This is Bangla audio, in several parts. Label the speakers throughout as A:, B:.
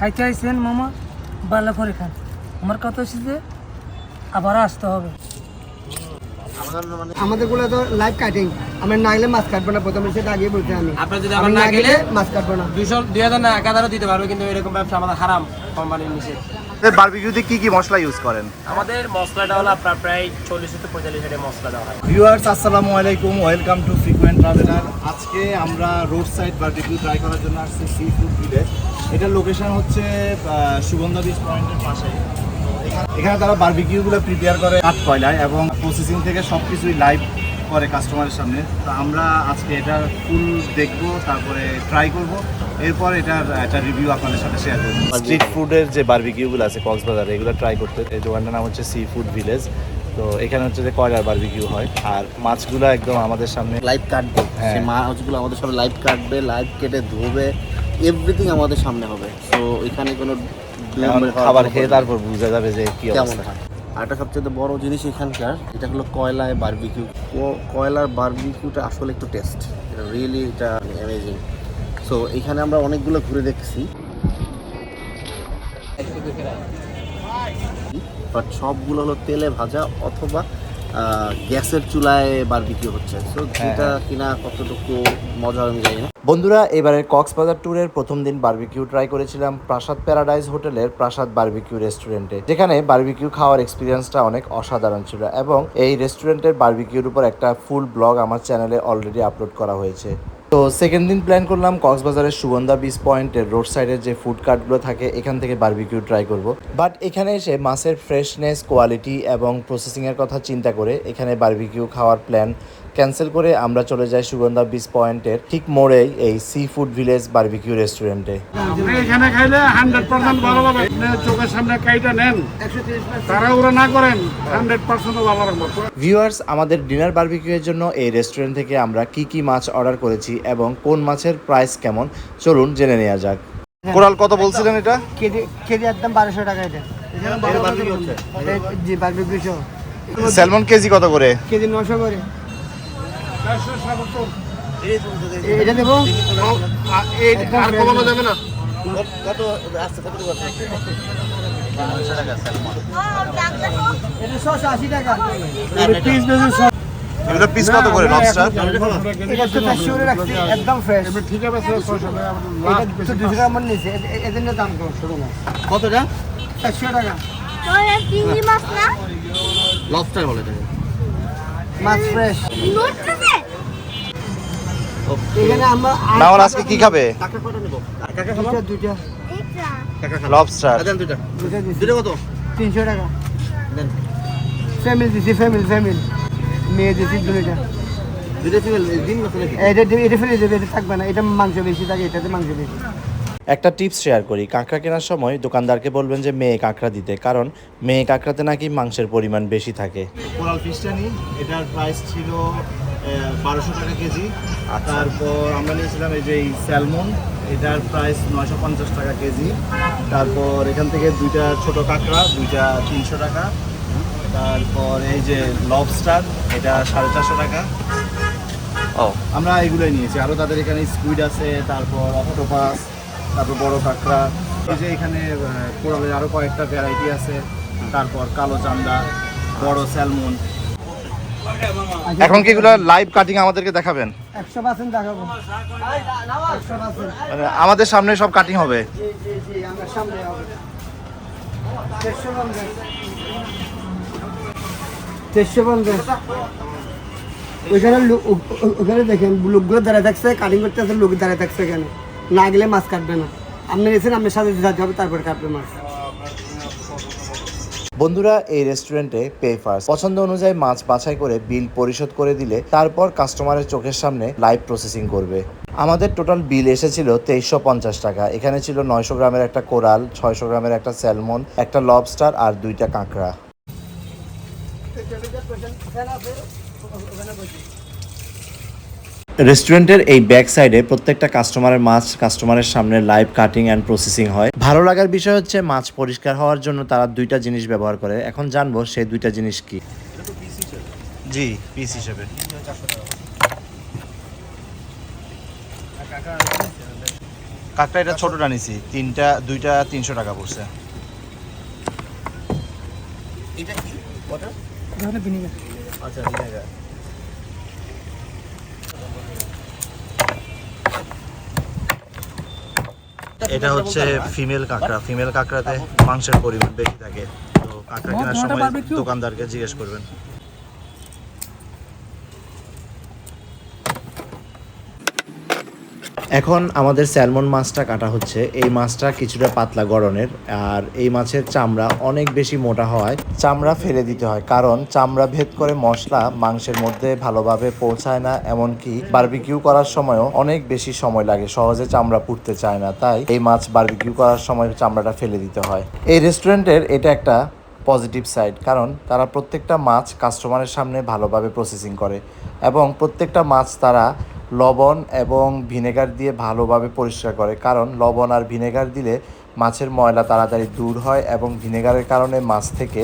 A: খাইতে আইসেন মামা ভালো করে খান আমার কথা হচ্ছে যে আবার আসতে হবে।
B: আমাদেরগুলো তো লাইভ কাটিং আমরা না গেলে মাছ কাটবো না প্রথমে সেটা আগে বলতে আমি।
C: আপনার যদি
B: আমরা
C: না গেলে
B: মাছ কাটবো না।
C: দুইশো দুই হাজার না এক হাজারও দিতে পারবে কিন্তু এরকম ব্যবসা আমাদের হারাম কোম্পানির নিষেধ
D: বারবিকিউতে কি কি মশলা ইউজ করেন?
C: আমাদের মশলাটা হলো আপনার প্রায় চল্লিশ থেকে পঁয়তাল্লিশ হাজার মশলা দেওয়া হয়।
D: ভিউয়ার্স আসসালামু আলাইকুম ওয়েলকাম টু ফ্রিকুয়েন্ট ট্রাভেলার আজকে আমরা রোড সাইড বারবিকিউ ট্রাই করার জন্য আসছি সি ফুড ভিলেজ এটার লোকেশন হচ্ছে আহ, সুগন্ধা বিচ পয়েন্টের পাশে এখানে- এখানে তারা বারবিকিউগুলো প্রিপেয়ার করে কাঠ কয়লায় এবং প্রসেসিং থেকে সব কিছুই লাইভ করে কাস্টমারের সামনে। তো আমরা আজকে এটার ফুল দেখব তারপরে ট্রাই করব। এরপর এটার একটা রিভিউ আপনাদের সাথে শেয়ার করব। স্ট্রিট ফুডের যে বারবিকিউগুলো আছে কক্সবাজারে এগুলো ট্রাই করতে। এই দোকানটার নাম হচ্ছে সি ফুড ভিলেজ তো এখানে হচ্ছে যে কয়লার বারবিকিউ হয়। আর মাছগুলো একদম আমাদের সামনে
E: লাইভ কাটবে।
D: হ্যাঁ।
E: মাছগুলো আমাদের সামনে লাইভ কাটবে লাইভ কেটে ধোবে। এভরিথিং আমাদের সামনে হবে। তো এখানে কোনো
D: খাবার খেয়ে তারপর বোঝা যাবে যে কি
E: কেমন হয়? আর একটা সবচেয়ে বড় জিনিস এখানকার এটা হলো কয়লায় বারবিকিউ কয়লার বারবিকিউটা আসলে একটু টেস্ট এটা রিয়েলি এটা অ্যামেজিং সো এখানে আমরা অনেকগুলো ঘুরে দেখছি। বাট সবগুলো হলো তেলে ভাজা অথবা গ্যাসের চুলায় বারবিকিউ হচ্ছে। সো যেটা কিনা কতটুকু মজা আমি জানি না।
D: বন্ধুরা এবারে কক্সবাজার ট্যুরের প্রথম দিন বারবিকিউ ট্রাই করেছিলাম প্রাসাদ প্যারাডাইজ হোটেলের প্রাসাদ বারবিকিউ রেস্টুরেন্টে যেখানে বারবিকিউ খাওয়ার এক্সপিরিয়েন্সটা অনেক অসাধারণ ছিল এবং এই রেস্টুরেন্টের বার্বিকিউর উপর একটা ফুল ব্লগ আমার চ্যানেলে অলরেডি আপলোড করা হয়েছে। তো সেকেন্ড দিন প্ল্যান করলাম কক্সবাজারের সুগন্ধা বিচ পয়েন্টের রোড সাইডের যে ফুড কার্টগুলো থাকে, এখান থেকে বার্বিকিউ ট্রাই করব। বাট এখানে এসে মাছের ফ্রেশনেস কোয়ালিটি এবং প্রসেসিংয়ের কথা চিন্তা করে এখানে বার্বিকিউ খাওয়ার প্ল্যান ক্যান্সেল করে আমরা চলে যাই সুগন্ধা বিচ পয়েন্টের ঠিক মোড়েই এই সি ফুড ভিলেজ বারবিকিউ রেস্টুরেন্টে
F: এখানে খাইলে হান্ড্রেড পার্সেন্ট ভালো পাবেন। চোখের সামনে কাইটা নেন। তারা ওরা না করেন হান্ড্রেড পার্সেন্ট ভালো রাখব
D: ভিউয়ার্স আমাদের ডিনার বারবিকিউয়ের জন্য এই রেস্টুরেন্ট থেকে আমরা কি কি মাছ অর্ডার করেছি এবং কোন মাছের প্রাইস কেমন চলুন জেনে নেওয়া যাক। কোরাল কত বলছিলেন এটা?
B: কেজি কেজি একদম বারোশো টাকা এটা। জি বারবিকিউ
D: স্যালমন কেজি কত করে?
B: কেজি নশো করে। এটা দেবো?
F: আর কমানো যাবে না।
E: কত আসছে কত
B: এটা ছশো আশি টাকা।
F: পিস বেশি সব
D: এগুলো পিস কত করে লবস্টার
B: এটা তো চারশো করে রাখছি একদম ফ্রেশ
F: ঠিক আছে
B: এটা দুশো টাকা মন নিয়েছে এ- এ- এদের দাম কম ছোটো মাছ
E: কতটা
B: চারশো টাকা।
G: ওরা চিংড়ি মাছ না?
E: লবস্টার বলে
B: মাছ ফ্রেশ এখানে আমরা
D: নাওয়াল আজকে কি খাবে?
E: কাকা কটা নেব? কাকা
B: দুইটা দুইটা।
E: কাকা খাব।
D: লবস্টার
E: দেন দুইটা।
B: দুইটা
E: কত?
B: তিনশো টাকা।
E: দেন।
B: ফ্যামিলি দিছি ফ্যামিলি ফ্যামিলি। মেয়ে দিছি দুইটা।
E: দুইটা ফিমেল দিন না
B: এটা এটা ফেলে দেবে এটা থাকবে না। এটা মাংস বেশি থাকে এটাতে মাংস বেশি।
D: একটা টিপস শেয়ার করি। কাঁকড়া কেনার সময় দোকানদারকে বলবেন যে মেয়ে কাঁকড়া দিতে। কারণ মেয়ে কাঁকড়াতে নাকি মাংসের পরিমাণ বেশি থাকে। কোরাল ফিশটা নিই এটার প্রাইস ছিল বারোশো টাকা কেজি। তারপর আমরা নিয়েছিলাম এই যে এই স্যালমন এটার প্রাইস নয়শো পঞ্চাশ টাকা কেজি। তারপর এখান থেকে দুইটা ছোট কাঁকড়া দুইটা তিনশো টাকা। তারপর এই যে লবস্টার এটা সাড়ে চারশো টাকা। ও। আমরা এগুলোই নিয়েছি। আরও তাদের এখানে স্কুইড আছে তারপর অক্টোপাস তারপর বড় কাঁকড়া। এই যে এখানে কোরালের আরও কয়েকটা ভ্যারাইটি আছে। তারপর কালো চান্দা বড় স্যালমন। এখন কি এগুলো লাইভ কাটিং আমাদেরকে দেখাবেন?
B: একশো পার্সেন্ট দেখাবো।
D: মানে আমাদের সামনে সব কাটিং হবে।
B: দেড়শো পঞ্চাশ ওইখানে ওখানে দেখেন লোকগুলো দাঁড়ায় থাকছে কাটিং করতে আছে লোক দাঁড়ায় থাকছে কেন না গেলে মাছ কাটবে না। আপনি এসেছেন আপনার সাথে যেতে হবে তারপরে কাটবে মাছ।
D: বন্ধুরা, এই রেস্টুরেন্টে পে ফার্স্ট পছন্দ অনুযায়ী মাছ বাছাই করে বিল পরিশোধ করে দিলে তারপর কাস্টমারের চোখের সামনে লাইভ প্রসেসিং করবে। আমাদের টোটাল বিল এসেছিল তেইশশো পঞ্চাশ টাকা। এখানে ছিল নয়শো গ্রামের একটা কোরাল, ছয়শো গ্রামের একটা স্যালমন একটা লবস্টার আর দুইটা কাঁকড়া। রেস্টুরেন্টের এই ব্যাক সাইডে প্রত্যেকটা কাস্টমারের মাছ কাস্টমারের সামনে লাইভ কাটিং অ্যান্ড প্রসেসিং হয়। ভালো লাগার বিষয় হচ্ছে মাছ পরিষ্কার হওয়ার জন্য তারা দুইটা জিনিস ব্যবহার করে। এখন জানব সেই দুইটা জিনিস কি। জি পিস হিসেবে। কাঁকড়া এটা ছোটটা নিছি। তিনটা দুইটা তিনশো টাকা পড়ছে।
E: এটা কি? আচ্ছা ভিনেগার
D: এটা হচ্ছে ফিমেল কাঁকড়া। ফিমেল কাঁকড়াতে মাংসের পরিমাণ বেশি থাকে। তো কাঁকড়া কেনার সময় দোকানদারকে জিজ্ঞেস করবেন। এখন আমাদের স্যালমন মাছটা কাটা হচ্ছে। এই মাছটা কিছুটা পাতলা গড়নের, আর এই মাছের চামড়া অনেক বেশি মোটা হওয়ায় চামড়া ফেলে দিতে হয়। কারণ চামড়া ভেদ করে মশলা মাংসের মধ্যে ভালোভাবে পৌঁছায় না, এমনকি বারবিকিউ করার সময়ও অনেক বেশি সময় লাগে। সহজে চামড়া পুড়তে চায় না, তাই এই মাছ বারবিকিউ করার সময় চামড়াটা ফেলে দিতে হয়। এই রেস্টুরেন্টের এটা একটা পজিটিভ সাইড কারণ তারা প্রত্যেকটা মাছ কাস্টমারের সামনে ভালোভাবে প্রসেসিং করে এবং প্রত্যেকটা মাছ তারা লবণ এবং ভিনেগার দিয়ে ভালোভাবে পরিষ্কার করে। কারণ লবণ আর ভিনেগার দিলে মাছের ময়লা তাড়াতাড়ি দূর হয় এবং ভিনেগারের কারণে মাছ থেকে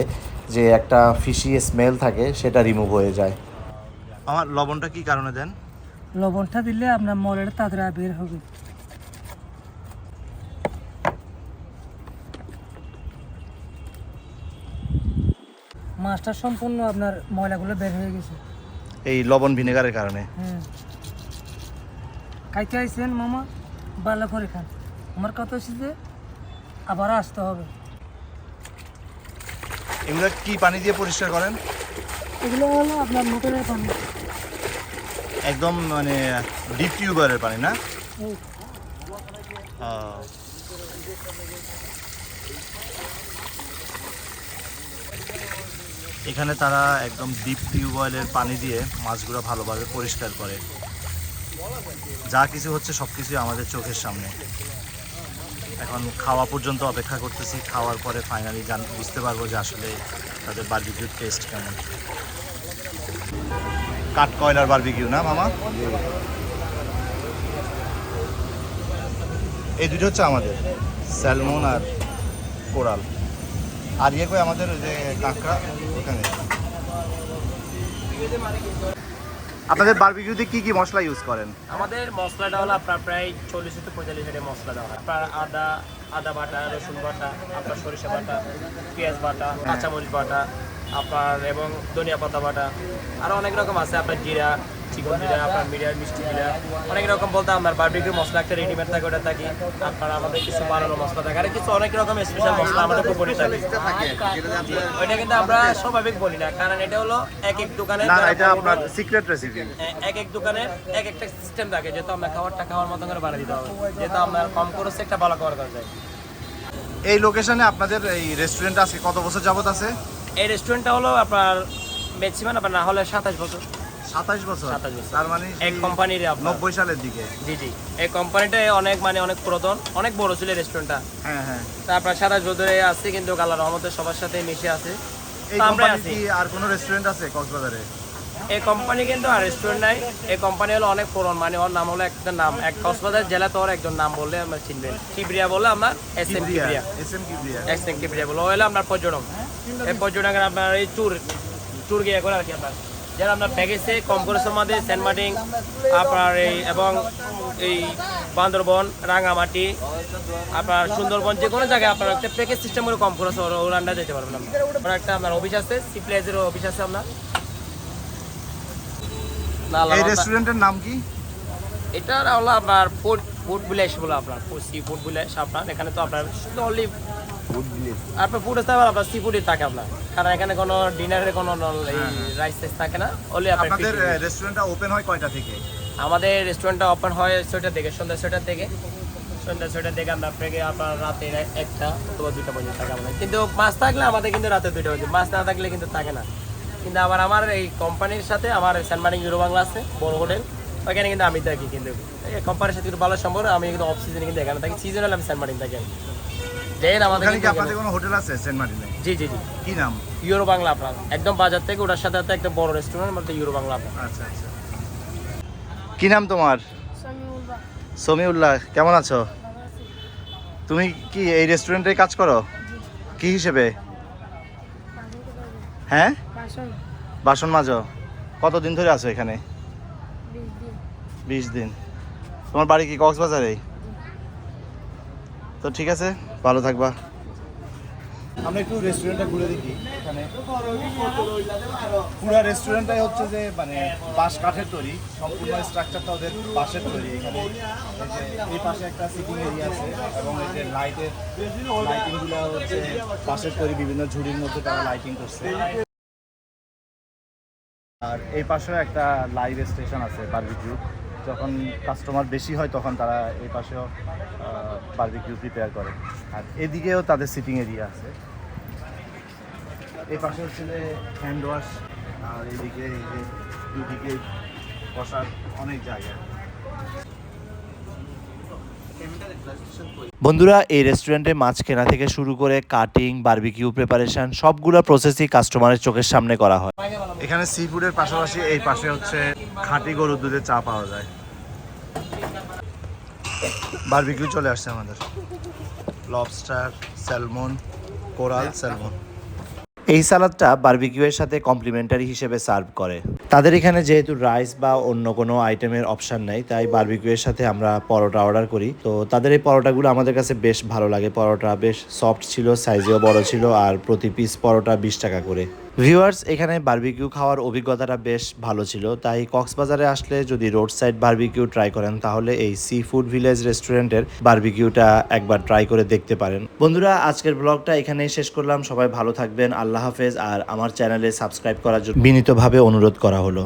D: যে একটা ফিশি স্মেল থাকে সেটা রিমুভ হয়ে যায়। আমার লবণটা কি কারণে দেন?
A: লবণটা দিলে আপনার ময়লাটা তাড়াতাড়ি বের হবে। মাছটা সম্পূর্ণ আপনার ময়লাগুলো বের হয়ে গেছে।
D: এই লবণ ভিনেগারের কারণে?
A: হুম। খাইতে আইসেন মামা ভালো করে খান। আমার কথা হচ্ছে যে আবার আসতে হবে।
D: এগুলো কি পানি দিয়ে পরিষ্কার করেন?
A: এগুলো হলো আপনার মোটরের পানি।
D: একদম মানে ডিপ টিউবারের পানি না? এখানে তারা একদম ডিপ টিউবওয়েলের পানি দিয়ে মাছগুলো ভালোভাবে পরিষ্কার করে। যা কিছু হচ্ছে সব কিছুই আমাদের চোখের সামনে। এখন খাওয়া পর্যন্ত অপেক্ষা করতেছি, খাওয়ার পরে ফাইনালি জান, বুঝতে পারব যে আসলে তাদের বার্বিকিউর টেস্ট কেমন। কাঠ কয়লার বার্বিকিউ না, মামা? এই দুটো হচ্ছে আমাদের স্যালমন আর কোরাল। আর ইয়ে কই আমাদের ওই যে কাঁকড়া, ওখানে। আপনাদের বারবিকিউতে কি কি মশলা ইউজ করেন?
C: আমাদের মশলাটা হলো আপনার প্রায় চল্লিশ থেকে পঁয়তাল্লিশ হাজার মশলা দেওয়া হয়। আপনার আদা আদা বাটা রসুন বাটা আপনার সরিষা বাটা পেঁয়াজ বাটা কাঁচামরিচ বাটা আপনার এবং ধনিয়া পাতা বাটা আরও অনেক রকম আছে। আপনার জিরা চিকন জিরা আপনার মিডিয়াম মিষ্টি জিরা অনেক রকম বলতে আপনার বারবিকিউ মশলা একটা রেডিমেড থাকে ওটা থাকি। আপনার আমাদের কিছু বানানো মশলা থাকে। আর কিছু অনেক রকম স্পেশাল মশলা আমাদের উপরে থাকে। ওইটা কিন্তু আমরা স্বাভাবিক বলি না কারণ এটা হলো এক এক দোকানে
D: না এটা আপনার সিক্রেট রেসিপি
C: এক এক দোকানে এক একটা সিস্টেম থাকে যেহেতু আমরা খাবারটা খাওয়ার মতো করে বানিয়ে দিতে হবে। যেহেতু আপনার কম খরচে একটা ভালো খাবার করা যায়।
D: এই লোকেশনে আপনাদের এই রেস্টুরেন্ট আজকে কত বছর যাবত আছে?
C: এই রেস্টুরেন্টটা হলো আপনার ম্যাক্সিমাম আপনার না হলে সাতাশ বছর।
D: সাতাশ বছর।
C: 27 বছর।
D: তার মানে
C: এক কোম্পানির
D: নব্বই সালের দিকে।
C: জি জি। এই কোম্পানিটা অনেক মানে অনেক পুরাতন অনেক বড় ছিল রেস্টুরেন্টটা
D: হ্যাঁ হ্যাঁ।
C: তারপর সাতাশ বছরে আছে কিন্তু আল্লাহ সবার সাথে মিশে আছে।
D: এই
C: আমরা
D: কোম্পানি
C: আছি।
D: কি আর কোনো রেস্টুরেন্ট আছে কক্সবাজারে?
C: এই কোম্পানি কিন্তু আর রেস্টুরেন্ট নাই। এই কোম্পানি হলো অনেক পুরন মানে ওর নাম হলো একটা নাম। এক কক্সবাজার জেলা তো ওর একজন নাম বললে আমরা চিনবেন কিবরিয়া বলে আপনার S M
D: Kibria S M Kibria.
C: S M Kibria বলে। ও হলো আপনার পর্যটক। এই পর্যটকের আপনার এই ট্যুর ট্যুর গিয়ে করে আর কি আপনার যারা আপনার প্যাকেজে কম খরচের মধ্যে সেন্ট মার্টিন আপনার এই এবং এই বান্দরবন রাঙামাটি আপনার সুন্দরবন যে কোনো জায়গায় আপনার একটা প্যাকেজ সিস্টেম করে কম খরচে ওর আন্ডার যেতে পারবেন আপনার একটা আপনার অফিস আছে সি প্লেজের অফিস আছে আপনার
D: এই রেস্টুরেন্টের নাম কি?
C: এটা হলো আপনার ফুড ফুড ভিলেজ বলে আপনার সি ফুড ভিলেজ আপনার। এখানে তো আপনার শুধু অনলি আপনার ফুড আছে আবার আপনার সি থাকে আপনার। কারণ এখানে কোনো ডিনারের কোনো রাইস টাইস থাকে না। আপনার
D: আপনাদের রেস্টুরেন্টটা ওপেন হয় কয়টা থেকে?
C: আমাদের রেস্টুরেন্টটা ওপেন হয় ছয়টার থেকে সন্ধ্যা ছয়টার থেকে। সন্ধ্যা ছয়টার থেকে আমরা আপনাকে আপনার রাতে একটা অথবা দুইটা পর্যন্ত থাকে আমাদের। কিন্তু মাছ থাকলে আমাদের কিন্তু রাতে দুইটা পর্যন্ত। মাছ না থাকলে কিন্তু থাকে না। কিন্তু আবার আমার এই কোম্পানির সাথে আমার সেন্ট ইউরো বাংলা আছে বড় হোটেল ওইখানে কিন্তু আমি থাকি কিন্তু। এই কোম্পানির সাথে কিন্তু ভালো সম্পর্ক আমি কিন্তু অফ সিজনে কিন্তু এখানে থাকি। সিজন হলে আমি সেন্ট মার্টিন থাকি। দেন আমাদের
D: কি আপনাদের কোনো হোটেল আছে সেন্ট মার্টিনে
C: জি জি জি।
D: কি নাম?
C: ইউরো বাংলা আপনার। একদম বাজার থেকে ওটার সাথে সাথে একটা বড় রেস্টুরেন্ট বলতে ইউরো বাংলা আপনার।
D: আচ্ছা আচ্ছা। কি নাম তোমার? সমিউল্লাহ কেমন আছো? তুমি কি এই রেস্টুরেন্টে কাজ করো? কি হিসেবে? হ্যাঁ? বাসন। মাজো। কতদিন ধরে আছো এখানে? বিশ দিন। তোমার বাড়ি কি কক্সবাজারে তো ঠিক আছে, ভালো থাকবা। আমরা একটু রেস্টুরেন্টটা ঘুরে দেখি, এখানে। পুরো রেস্টুরেন্টটাই হচ্ছে যে মানে বাঁশ কাঠের তৈরি, সম্পূর্ণ স্ট্রাকচারটা ওদের বাঁশের তৈরি। এখানে এই পাশে একটা সিটিং এরিয়া আছে, এবং এই যে লাইটের লাইটিংগুলো হচ্ছে বাঁশের তৈরি, বিভিন্ন ঝুড়ির মধ্যে তারা লাইটিং করছে। আর এই পাশেও একটা লাইভ স্টেশন আছে বারবিকিউ যখন কাস্টমার বেশি হয়, তখন তারা এই পাশেও বারবিকিউ প্রিপেয়ার করে। আর এদিকেও তাদের সিটিং এরিয়া আছে। এই পাশে হচ্ছে হ্যান্ড ওয়াশ আর এই যে দুদিকে বসার অনেক জায়গা। বন্ধুরা এই রেস্টুরেন্টে মাছ কেনা থেকে শুরু করে কাটিং বারবিকিউ প্রিপারেশন সবগুলো প্রসেসই কাস্টমারের চোখের সামনে করা হয়। এখানে সি ফুডের পাশাপাশি এই পাশে হচ্ছে খাঁটি গরুর দুধের চা পাওয়া যায়। বারবিকিউ চলে আসছে আমাদের। লবস্টার স্যালমন কোরাল স্যালমন এই সালাদটা বারবিকিউ এর সাথে কমপ্লিমেন্টারি হিসেবে সার্ভ করে। তাদের এখানে যেহেতু রাইস বা অন্য কোনো আইটেমের অপশান নেই, তাই বারবিকিউ এর সাথে আমরা পরোটা অর্ডার করি। তো তাদের এই পরোটাগুলো আমাদের কাছে বেশ ভালো লাগে। পরোটা বেশ সফট ছিল সাইজেও বড় ছিল আর প্রতি পিস পরোটা বিশ টাকা করে। ভিউয়ার্স এখানে বারবিকিউ খাওয়ার অভিজ্ঞতাটা বেশ ভালো ছিল। তাই কক্সবাজারে আসলে যদি রোড সাইড বারবিকিউ ট্রাই করেন, তাহলে এই সি ফুড ভিলেজ রেস্টুরেন্টের বার্বিকিউটা একবার ট্রাই করে দেখতে পারেন। বন্ধুরা, আজকের ব্লগটা এখানেই শেষ করলাম। সবাই ভালো থাকবেন। আল্লাহ হাফেজ। আর আমার চ্যানেলে সাবস্ক্রাইব করার জন্য বিনীতভাবে অনুরোধ করা হলো